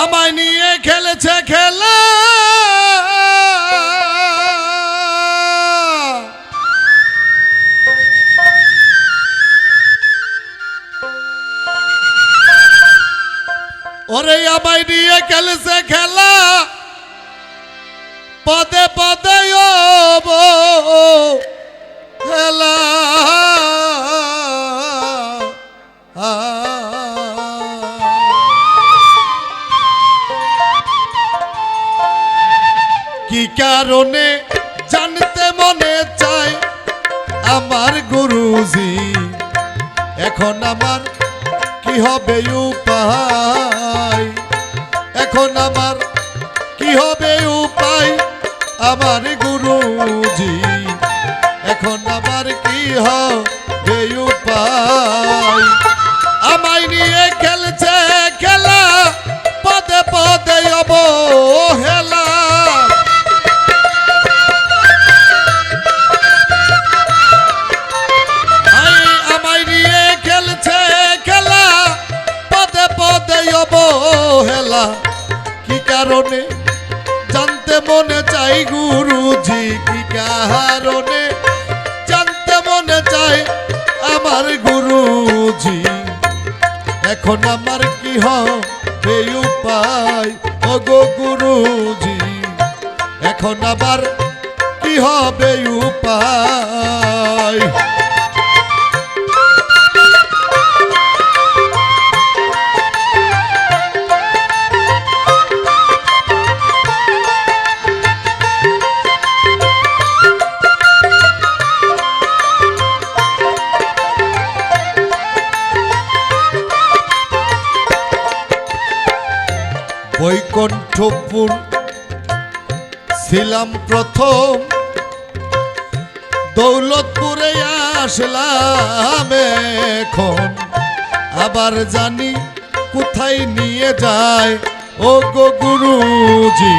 আমায় নিয়ে খেলেছে খেলা। ওরে আমায় নিয়ে খেলেছে খেলা। পদে পদে খেলা কারণে জানতে মনে চায় আমার গুরুজি। এখন আমার কি হবে উপায়? এখন আমার কি হবে উপায়? আমার গুরুজি, এখন আমার কি হবে উপায়? কারণে, জানতে মনে চাই গুরুজি কি কারণে। জানতে মনে চাই আমার গুরুজি, এখন আমার কি হবে উপায়? ও গো গুরুজি, এখন আবার কি হবে উপায়? বৈকুণ্ঠপুর। ছিলাম প্রথম। দৌলতপুরে আসলাম এখন। আবার জানি কোথায় নিয়ে যায়। ও গো গুরুজি।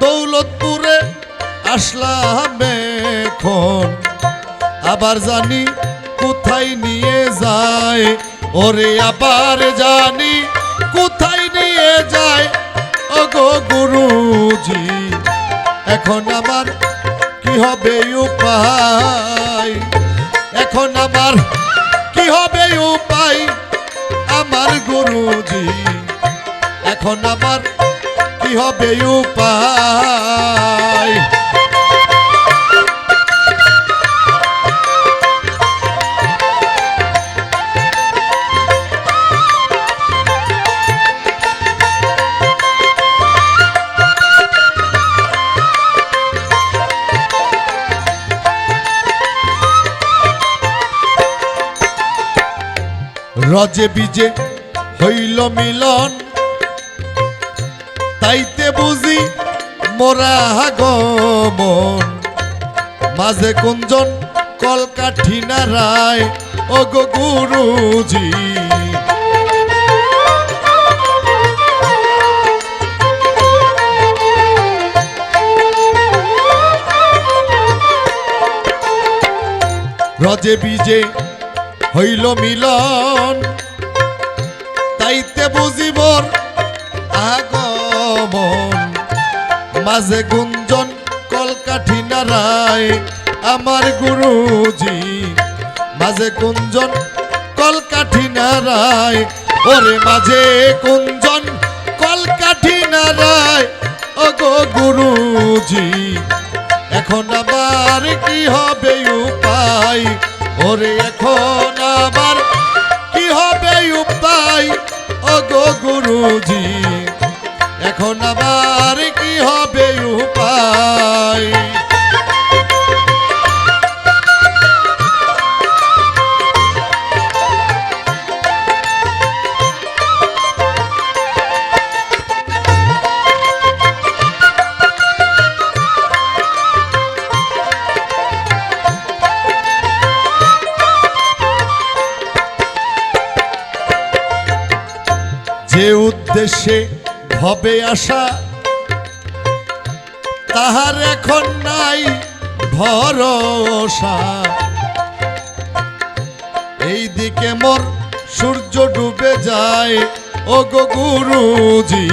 দৌলতপুরে আসলাম এখন। আবার জানি কোথায় নিয়ে যায়। ওরে আবার জানি কোথায় নিয়ে যায়। ও গুরুজি, এখন আমার কি হবে উপায়? এখন আমার কি হবে উপায়? আমার গুরুজি, এখন আমার কি হবে উপায়। রজে বিজে হইল মিলন তাইতে বুঝি মোরা গমন মাঝে কুঞ্জন কলকাঠি নারায় ও গো গুরুজি। রজে বিজে হইল মিলন। মাঝে গুঞ্জন কলকাঠি নারায়, আমার গুরুজি। মাঝে কুঞ্জন কলকাঠি নারায়, ওরে মাঝে কুঞ্জন কলকাঠি নারায় ও গো গুরুজি। এখন আবার কি হবে উপায়? ওরে এখন আবার কি হবে উপায়? ও গো গুরুজি। এখন আবার কি হবে উপায়? যে উদ্দেশ্যে ভবে আশা। তাহার এখন নাই ভরসা। এই দিকে মোর সূর্য ডুবে যায় ও গো গুরুজি।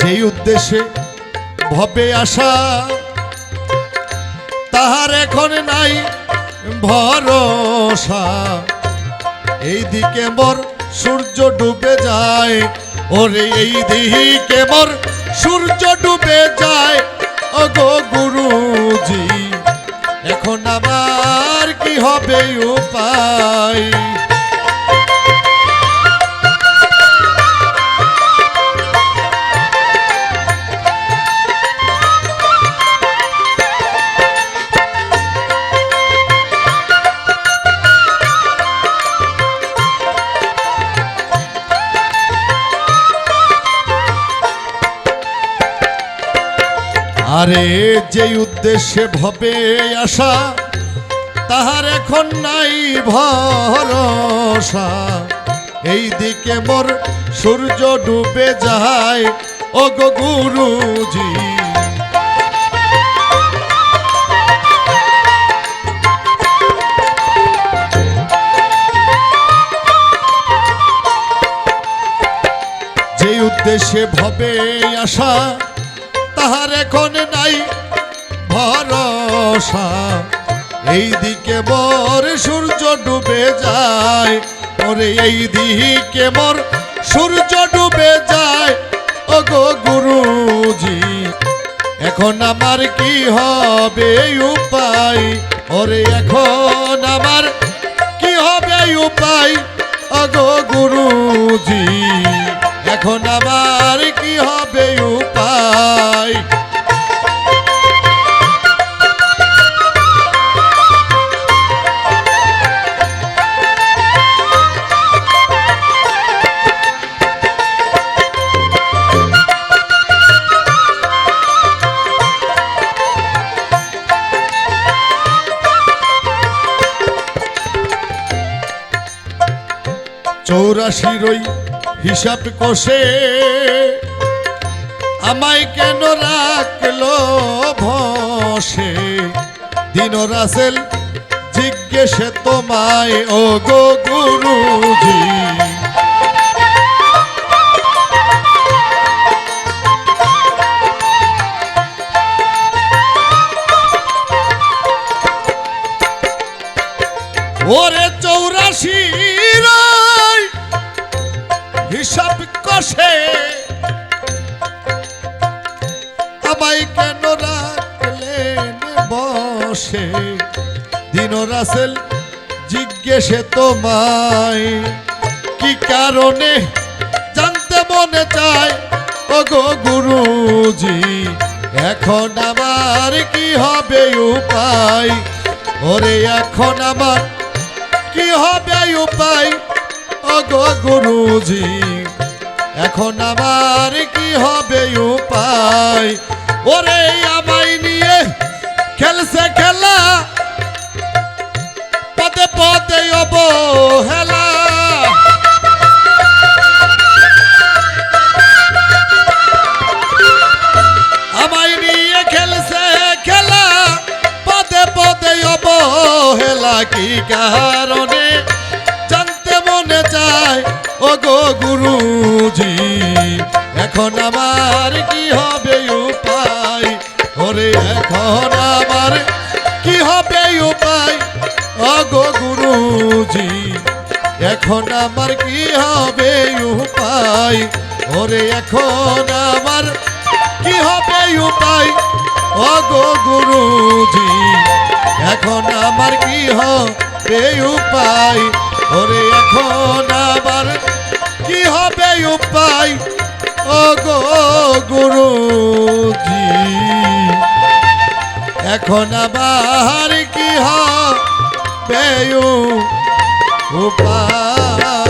যেই উদ্দেশ্যে ভবে আসা তাহার এখন নাই ভরসা। এই দিকে মোর সূর্য ডুবে যায়, ওরে এই দিকে মোর সূর্য ডুবে যায়। ও গো গুরুজি, এখন আমার কি হবে উপায়? আরে যে উদ্দেশ্যে ভবে আসা তাহার এখন নাই ভরসা। এই দিকে মোর সূর্য ডুবে যায় ও গো গুরুজি। যে উদ্দেশ্যে ভবে আসা তাহার এখন নাই ভরসা। এই দিকে মোর, সূর্য ডুবে যায়। ওরে, এই দিকে মোর, সূর্য ডুবে যায়। ও গো গুরুজি, এখন আমার কি হবে উপায়? ওরে, এখন আমার কি হবে উপায়? ও গো গুরুজি। এখন আমার কি হবে উপায়? চৌরাশির ওই হিসাব কষে। আমায় কেন রাখল ভসে? দিন রাসেল জিজ্ঞেসে তোমায় ও গো গুরুজি। দিন রাসেল? জিজ্ঞেসে তোমায়, কি কারণে? জানতে মনে চায় ও গো গুরুজি, এখন আমার কি হবে উপায়? ওরে, এখন আমার কি হবে উপায়? ও গো গুরুজি, এখন আমার কি হবে উপায়? ওরে, আমায় নিয়ে খেলছে খেলা। পদে অবহেলা। আমায় নিয়ে খেলছে খেলা, পদে পদে অবহেলা। কি কারণে জানতে মনে চায় ও গো গুরুজি, এখন আমার কি হবে উপায়? ওরে, এখন আমার কি হবে উপায়? ও গো গুরুজি, এখন আমার কি হবে উপায়? ওরে, এখন আমার কি হবে উপায়? ও গো গুরুজি, এখন আমার কি হবে উপায়? ওরে, এখন আমার কি হবে উপায়? ও গো গুরুজি, এখন আবার কি পেয়ু উপায়